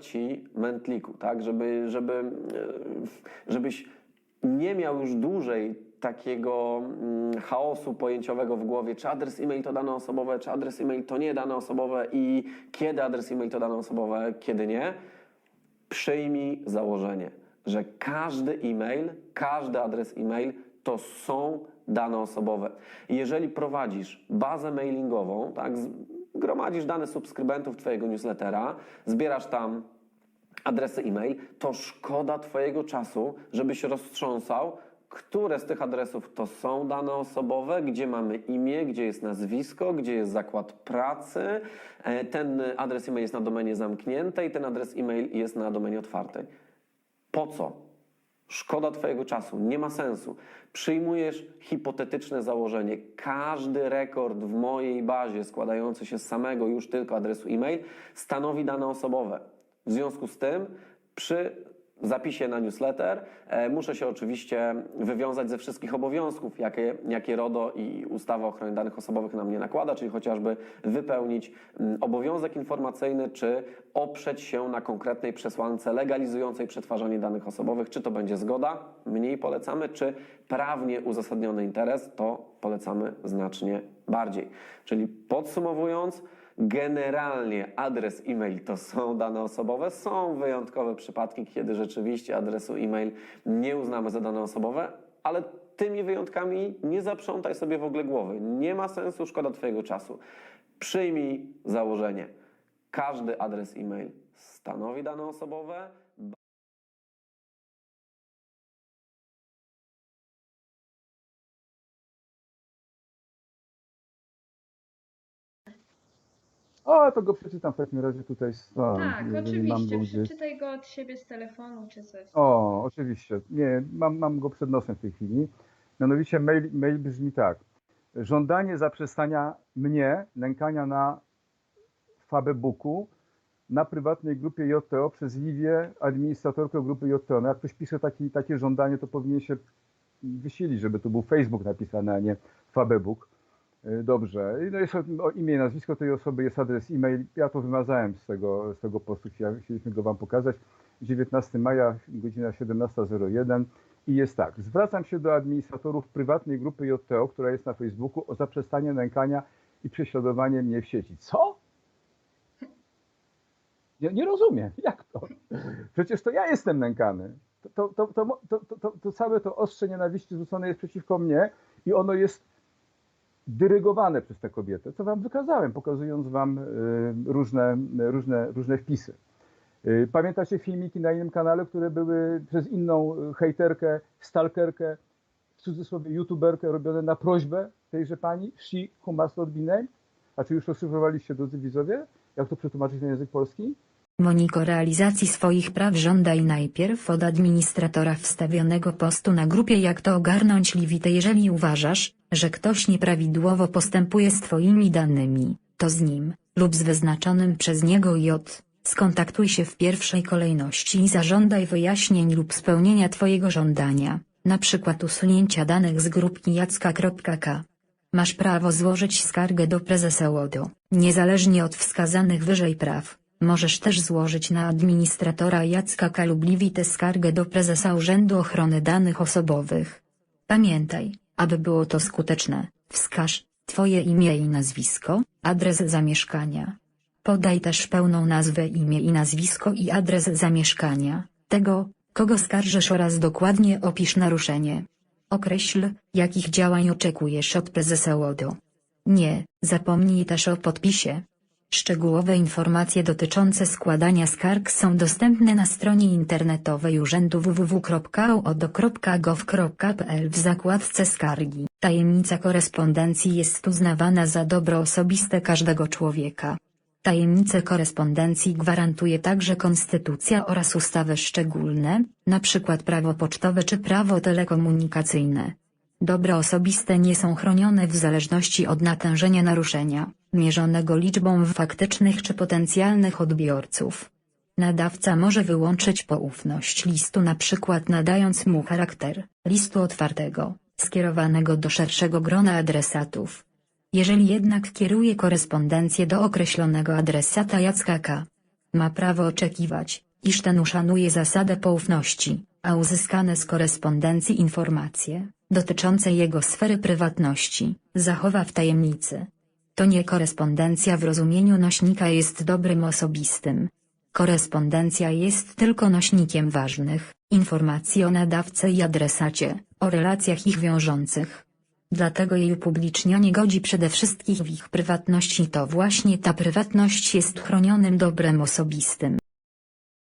ci mętliku, tak? Żeby, żeby, e, żebyś nie miał już dłużej takiego mm, chaosu pojęciowego w głowie, czy adres e-mail to dane osobowe, czy adres e-mail to nie dane osobowe i kiedy adres e-mail to dane osobowe, kiedy nie. Przyjmij założenie, że każdy e-mail, każdy adres e-mail to są dane osobowe. Jeżeli prowadzisz bazę mailingową, tak, gromadzisz dane subskrybentów Twojego newslettera, zbierasz tam adresy e-mail, to szkoda Twojego czasu, żebyś roztrząsał, które z tych adresów to są dane osobowe, gdzie mamy imię, gdzie jest nazwisko, gdzie jest zakład pracy. E, Ten adres e-mail jest na domenie zamkniętej, ten adres e-mail jest na domenie otwartej. Po co? Szkoda Twojego czasu, nie ma sensu. Przyjmujesz hipotetyczne założenie. Każdy rekord w mojej bazie składający się z samego już tylko adresu e-mail stanowi dane osobowe. W związku z tym przy zapisie na newsletter. E, muszę się oczywiście wywiązać ze wszystkich obowiązków, jakie, jakie RODO i ustawa o ochronie danych osobowych na mnie nakłada, czyli chociażby wypełnić mm, obowiązek informacyjny, czy oprzeć się na konkretnej przesłance legalizującej przetwarzanie danych osobowych, czy to będzie zgoda, mniej polecamy, czy prawnie uzasadniony interes, to polecamy znacznie bardziej. Czyli podsumowując, Generalnie adres e-mail to są dane osobowe. Są wyjątkowe przypadki, kiedy rzeczywiście adresu e-mail nie uznamy za dane osobowe, ale tymi wyjątkami nie zaprzątaj sobie w ogóle głowy. Nie ma sensu, szkoda Twojego czasu. Przyjmij założenie. Każdy adres e-mail stanowi dane osobowe. O, to go przeczytam w takim razie tutaj. Tak, oczywiście. Przeczytaj go od siebie z telefonu czy coś. O, oczywiście. Nie, mam, mam go przed nosem w tej chwili. Mianowicie mail, mail brzmi tak. Żądanie zaprzestania mnie nękania na Fabebooku na prywatnej grupie JTO przez Liwię, administratorkę grupy JTO. No jak ktoś pisze taki, takie żądanie, to powinien się wysilić, żeby to był Facebook napisany, a nie Fabebook. Y, Dobrze. No jest imię i nazwisko tej osoby, jest adres e-mail. Ja to wymazałem z tego, z tego postu, chcieliśmy go Wam pokazać. 19 maja, godzina 17.01 i jest tak. Zwracam się do administratorów prywatnej grupy JTO, która jest na Facebooku, o zaprzestanie nękania i prześladowanie mnie w sieci. Co? Nie, nie rozumiem. Jak to? Przecież to ja jestem nękany. To, to, to, to, to, to, to całe to ostrze nienawiści rzucone jest przeciwko mnie i ono jest dyrygowane przez tę kobietę, co wam wykazałem, pokazując wam y, różne, różne, różne wpisy. Y, Pamiętacie filmiki na innym kanale, które były przez inną y, hejterkę, stalkerkę, w cudzysłowie youtuberkę robione na prośbę tejże pani, she who must not be named? A czy już rozszyfrowaliście, drodzy widzowie? Jak to przetłumaczyć na język polski? Moniko realizacji swoich praw żądaj najpierw od administratora wstawionego postu na grupie jak to ogarnąć Liwite jeżeli uważasz, że ktoś nieprawidłowo postępuje z twoimi danymi, to z nim, lub z wyznaczonym przez niego J, skontaktuj się w pierwszej kolejności i zażądaj wyjaśnień lub spełnienia twojego żądania, przykład usunięcia danych z grupki jacka.k. Masz prawo złożyć skargę do prezesa UODO, niezależnie od wskazanych wyżej praw. Możesz też złożyć na administratora Jacka Kalubliwite skargę do prezesa Urzędu Ochrony Danych Osobowych. Pamiętaj, aby było to skuteczne, wskaż Twoje imię i nazwisko, adres zamieszkania. Podaj też pełną nazwę, imię i nazwisko i adres zamieszkania, tego, kogo skarżysz oraz dokładnie opisz naruszenie. Określ, jakich działań oczekujesz od prezesa UODO. Nie, zapomnij też o podpisie. Szczegółowe informacje dotyczące składania skarg są dostępne na stronie internetowej urzędu www.uodo.gov.pl w zakładce skargi. Tajemnica korespondencji jest uznawana za dobro osobiste każdego człowieka. Tajemnicę korespondencji gwarantuje także konstytucja oraz ustawy szczególne, np. prawo pocztowe czy prawo telekomunikacyjne. Dobra osobiste nie są chronione w zależności od natężenia naruszenia, mierzonego liczbą faktycznych czy potencjalnych odbiorców. Nadawca może wyłączyć poufność listu np. nadając mu charakter listu otwartego, skierowanego do szerszego grona adresatów. Jeżeli jednak kieruje korespondencję do określonego adresata Jacka K. Ma prawo oczekiwać, iż ten uszanuje zasadę poufności, a uzyskane z korespondencji informacje, dotyczące jego sfery prywatności, zachowa w tajemnicy. To nie korespondencja w rozumieniu nośnika jest dobrym osobistym. Korespondencja jest tylko nośnikiem ważnych informacji o nadawcy i adresacie, o relacjach ich wiążących. Dlatego jej upublicznianie godzi przede wszystkim w ich prywatność i to właśnie ta prywatność jest chronionym dobrem osobistym.